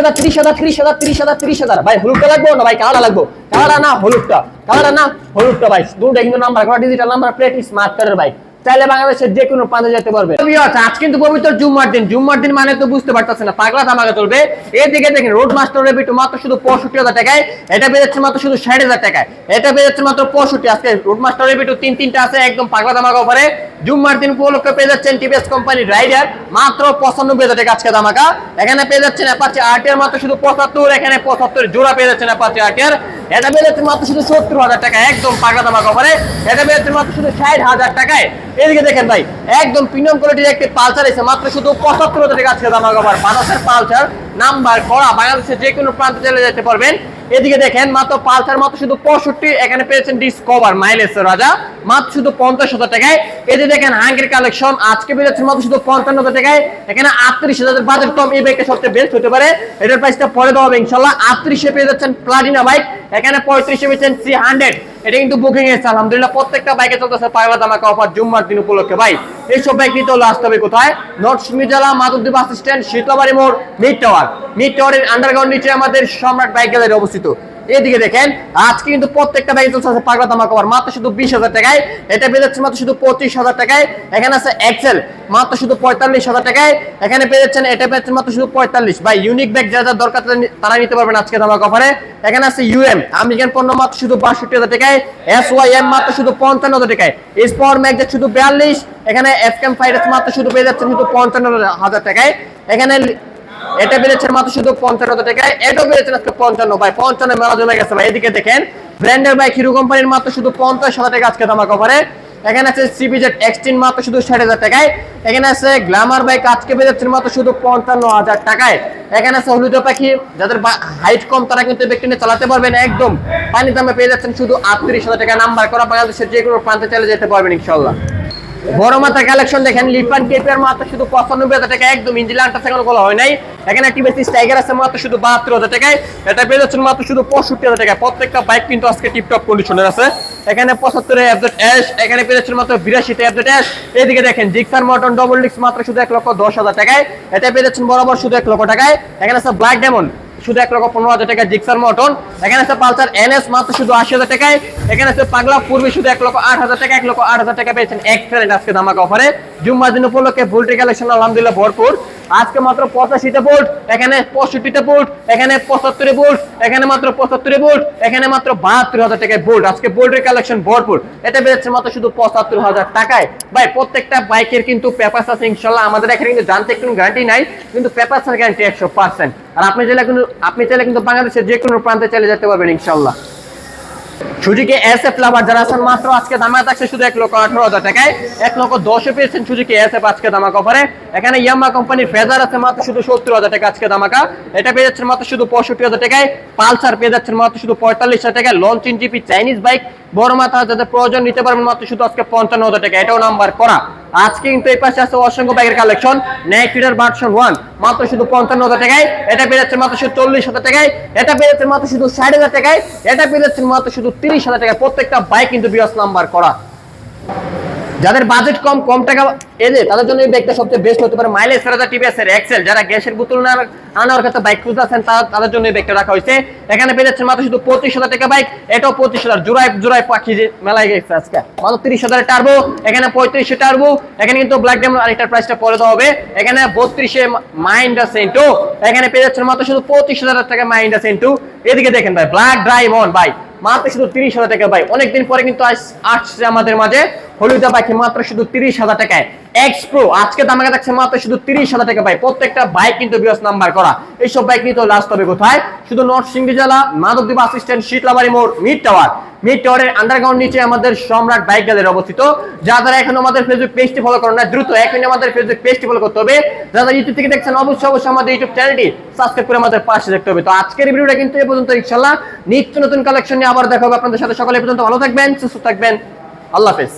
হাজার, তিরিশ হাজার তিরিশ হাজার তিরিশ হাজার তিরিশ হাজার। ভাই, হলুদটা লাগবো না ভাই? কালারটা লাগবো। কালারটা না হলুদটা। কালারটা না হলুদটা ভাই। দুটো কিন্তু নাম্বার করা ডিজিটাল নাম্বার প্লেট স্মার্ট কার্ডের ভাই। চাইলে বাংলাদেশের যে কোনো প্রান্তে যেতে পারবে। আজ কিন্তু পবিত্র জুম্মার দিন। জুম্মার দিন মানে তো বুঝতে পারতেছেন না, পাগলা ধামাকা চলবে। এদিকে দেখেন রোড মাস্টার রেবিটু মাত্র শুধু পঁয়ষট্টি হাজার টাকায়। এটা বেরোচ্ছে মাত্র শুধু ষাট হাজার টাকায়। এটা বেরোচ্ছে মাত্র পঁয়ষট্টি। আজকে রোড মাস্টার রেবিটু তিন তিনটা আছে, একদম পাগলা ধামাকা অফারে জুম্মার দিন উপলক্ষে পেয়ে যাচ্ছেন টিভিএস কোম্পানির রাইডার মাত্র পঁচানব্বই হাজার টাকা আজকে ধামাকা। এখানে পেয়ে যাচ্ছেন অ্যাপাচি আরটিআর মাত্র শুধু পঁচাত্তর, এখানে পঁচাত্তর জোড়া পেয়ে যাচ্ছেন অ্যাপাচি আরটিআর এটা পেয়ে যাচ্ছেন মাত্র শুধু সত্তর হাজার টাকা, একদম পাগলা ধামাকা অফারে এটা পেয়ে যাচ্ছেন মাত্র শুধু ষাট হাজার টাকায়। এদিকে দেখেন ভাই, একদম প্রিমিয়াম কোয়ালিটির একটি পালসার এসে মাত্র শুধু পঁচাত্তর হাজার টাকা আজকে দামা কভার বাতাসের পালসার নাম্বার করা বাংলাদেশের যে কোনো প্রান্তে চলে যেতে পারবেন। এদিকে দেখেন, মাত্র পালসার মাত্র শুধু পঁয়ষট্টি, এখানে পেয়েছেন ডিসকভার মাইলেজ রাজা, মাত্র শুধু পঞ্চাশ হাজার টাকায়। এদিকে দেখেন হাঙ্গের কালেকশন আজকে বেরোচ্ছে মাত্র শুধু পঞ্চান্ন হাজার টাকায়। এখানে আটত্রিশ হাজার বাজেট কম, এই বাইকটা সবচেয়ে বেস্ট হতে পারে। এটার প্রাইসটা পরে দেওয়া হবে ইনশাল্লাহ। আটত্রিশে পেয়ে যাচ্ছেন প্লাটিনা বাইক এখানে পঁয়ত্রিশে পেয়েছেন থ্রি হান্ড্রেড এটা কিন্তু বুকিং এসেছে, আলহামদুলিল্লাহ। প্রত্যেকটা বাইকে চলতেছে পাগলা দামাকে অফার জুম্মার দিন উপলক্ষে। ভাই, এইসব বাইক নিতে হলে আসতে হবে কোথায়? নর্থ সুমিজালা মাদুদ্দি বাস স্ট্যান্ড শীতলাবাড়ি মোড় মিড টাওয়ার মিড টাওয়ারের আন্ডারগ্রাউন্ড নিচে আমাদের সম্রাট বাইক গ্যালারি অবস্থিত। এদিকে দেখেন, আজকে কিন্তু প্রত্যেকটা বাইক চলছে আছে পাগলা দামা কভার, মাত্র শুধু বিশ হাজার টাকায়। এটা পেয়ে যাচ্ছে মাত্র শুধু পঁচিশ হাজার টাকায়। এখানে আছে এক্সেল মাত্র শুধু পঁয়তাল্লিশ হাজার টাকায়। এখানে পেয়ে যাচ্ছেন, এটা পেয়ে মাত্র শুধু পঁয়তাল্লিশ। ভাই ইউনিক ব্যাগ যা যা দরকার তারা নিতে পারবেন আজকে দামা কভারে এখানে আছে ইউএম আমেরিকান পণ্য মাত্র শুধু বাষট্টি হাজার টাকায়। এস ওয়াই এম মাত্র শুধু পঞ্চান্ন হাজার টাকায়। পাওয়ার ম্যাগ শুধু বিয়াল্লিশ। এখানে এফ ক্যাম ফাইটাস মাত্র শুধু পেয়ে যাচ্ছেন শুধু পঞ্চান্ন হাজার টাকায়। এখানে এটা বেড়েছে মাত্র শুধু পঞ্চান্ন টাকায়, এটাও বেড়েছে আজকে পঞ্চান্ন। ভাই, পঞ্চান্ন মেলা জমে গেছে। ভাই, এদিকে দেখেন, ব্র্যান্ডের বাইক হিরো কোম্পানির মাত্র শুধু পঞ্চাশ হাজার টাকা আজকে দামা কভারে এখানে আছে সিবিজেড এক্সটিন মাত্র শুধু ষাট হাজার টাকায়। এখানে আছে গ্ল্যামার বাইক আজকে বেড়েছে মাত্র শুধু পঞ্চান্ন হাজার টাকায়। এখানে আছে হলুদ পাখি। যাদের হাইট কম, তারা কিন্তু ব্যক্তি নিয়ে চালাতে পারবেন একদম। পানি দামে পেয়ে যাচ্ছেন শুধু আটত্রিশ হাজার টাকা। নাম্বার করা বাংলাদেশের যে কোনো প্রান্তে চলে যেতে পারবেন ইনশাল্লাহ বড় মাথার কালেকশন দেখেন লিপান কেপের মাত্র শুধু পঁচানব্বই হাজার টাকা একদম ইঞ্জিলানটা সেখানে বলা হয় নাই। এখানে টিভিএস টাইগার আছে, মাত্র শুধু বাহাত্তর হাজার টাকায়। এটা পেয়ে যাচ্ছেন মাত্র শুধু পঁয়ষট্টি হাজার টাকায়। প্রত্যেকটা বাইক কিন্তু আজকে টিপটপ কন্ডিশনের আছে। এখানে পঁচাত্তরে অ্যাপডেট অ্যাশ এখানে পেয়ে যাচ্ছেন মাত্র বিরাশিতে অ্যাপডেট অ্যাশ এদিকে দেখেন জিক্সার মটন ডবল ডিক্স মাত্র শুধু এক লক্ষ দশ হাজার টাকায়। এটা পেয়ে যাচ্ছেন বরাবর শুধু এক লক্ষ টাকায়। এখানে আছে ব্ল্যাক ডায়মন্ড শুধু এক লক্ষ পনেরো হাজার টাকা জিক্সার মটন, এখানে আছে পালসার এনএস, মাত্র শুধু আশি হাজার টাকায়। এখানে আছে পাগলা পূর্বে শুধু এক লক্ষ আট হাজার টাকা, এক লক্ষ আট হাজার টাকা পেয়েছেন এক্সেলেন্ট আজকে ধামাকা অফারে জুম্মার দিন উপলক্ষে ভুলটি কালেকশন আলহামদুলিল্লাহ ভরপুর। আজকে মাত্র পঁচাশিতে বোল্ট এখানে পঁয়ষট্টিতে বোল্ট এখানে পঁচাত্তরে বোল্ট এখানে মাত্র পঁচাত্তরে বোল্ট এখানে মাত্র বাহাত্তর হাজার টাকায় বোল্ট আজকে বোল্টের কালেকশন ভরপুর। এটা বেড়েছে মাত্র শুধু পঁচাত্তর হাজার টাকায়। ভাই, প্রত্যেকটা বাইকের কিন্তু পেপার আছে ইনশাল্লাহ আমাদের এখানে কিন্তু জানতে একটু গ্যারান্টি নাই, কিন্তু পেপার গ্যারান্টি একশো পার্সেন্ট আর আপনি চাইলে কিন্তু আপনি চাইলে কিন্তু বাংলাদেশের যে কোনো প্রান্তে চলে যেতে পারবেন ইনশাল্লাহ সুজুকি এস এফ লাভার যারা আছেন মাত্র আজকে দামা থাকছে শুধু এক লক্ষ আঠারো হাজার টাকায়। এক লক্ষ দশে পেয়েছেন সুজুকি এস এফ আজকে দামা কভারে এখানে ইয়ামা কোম্পানির ফেজার আছে মাত্র শুধু সত্তর হাজার টাকা আজকে দামাকা। এটা পেয়ে যাচ্ছেন মাত্র শুধু পঁয়ষট্টি হাজার টাকায়। পালসার পেয়ে যাচ্ছেন মাত্র শুধু পঁয়তাল্লিশ হাজার টাকায়। লঞ্চিন জিপি চাইনিজ বাইক বড় মাথা যাদের প্রয়োজন নিতে পারবেন মাত্র শুধু আজকে পঞ্চান্ন হাজার টাকা এটাও নাম্বার করা। আজকে কিন্তু এই পাশে আছে অসংখ্য বাইকের কালেকশন নেক্সটার ভার্সন ওয়ান মাত্র শুধু পঞ্চান্ন হাজার টাকায়। এটা পেয়ে যাচ্ছে মাত্র শুধু চল্লিশ হাজার টাকায়। এটা পেয়ে যাচ্ছে মাত্র শুধু ষাট হাজার টাকায়। এটা পেয়ে যাচ্ছে মাত্র শুধু তিরিশ হাজার টাকায় প্রত্যেকটা বাইক কিন্তু বিয়াস নাম্বার করা। যাদের বাজেট কম কম টাকা এনে তাদের জন্য এই বাইকটা সবচেয়ে বেস্ট হতে পারে। মাইলেজ ফেরাদা টিভিএস এর এক্সেল যারা গ্যাসের বোতল না আনার কাছে বাইক খুঁজতে আছেন তাদের জন্য এই বাইকটা রাখা হয়েছে। এখানে পেয়ে যাচ্ছেন মাত্র শুধু পঁচিশ হাজার টাকা বাইক এটাও পঁচিশ হাজার। জোড়াই জোড়াই পাখি যে মেলায় গেছে আজকে। মাত্র তিরিশ হাজার টার্বো এখানে পঁয়ত্রিশে টার্বো এখানে কিন্তু ব্ল্যাক ডায়মন্ড আরেকটার প্রাইসটা পরে দেওয়া হবে। এখানে বত্রিশে মাইন্ডা সেন্টু এখানে পেয়ে যাচ্ছেন মাত্র শুধু পঁচিশ হাজার টাকা মাইন্ডা সেন্টু এদিকে দেখেন ভাই ব্ল্যাক অন ভাই মাত্র শুধু তিরিশ হাজার টাকা। ভাই অনেকদিন পরে কিন্তু আসছে আমাদের মাঝে। হলুদা পাখি মাত্র শুধু তিরিশ হাজার টাকায়। এক্স প্রো আজকে দামে থাকছে মাত্র শুধু তিরিশ হাজার টাকা ভাই প্রত্যেকটা বাইক কিন্তু বিরস নাম্বার করা। এইসব বাইক নিতে লাস্ট হবে কোথায়? শুধু নর্থ সিংড়ি জেলা মাধবদ্বীপ বাস স্ট্যান্ড শীতলাবাড়ি মোড় মিড টাওয়ার সম্রাট বাইক অবস্থিত। যারা এখন আমাদের ফেসবুক ফলো না দ্রুত আমাদের ফেসবুক ফলো করতে হবে। যারা আমাদের করে আমাদের পাশে তো আজকের কিন্তু পর্যন্ত ইনশাল্লাহ নতুন কালেকশন নিয়ে আবার আপনাদের সাথে। সকালে পর্যন্ত ভালো থাকবেন, সুস্থ থাকবেন। আল্লাহ হাফেজ।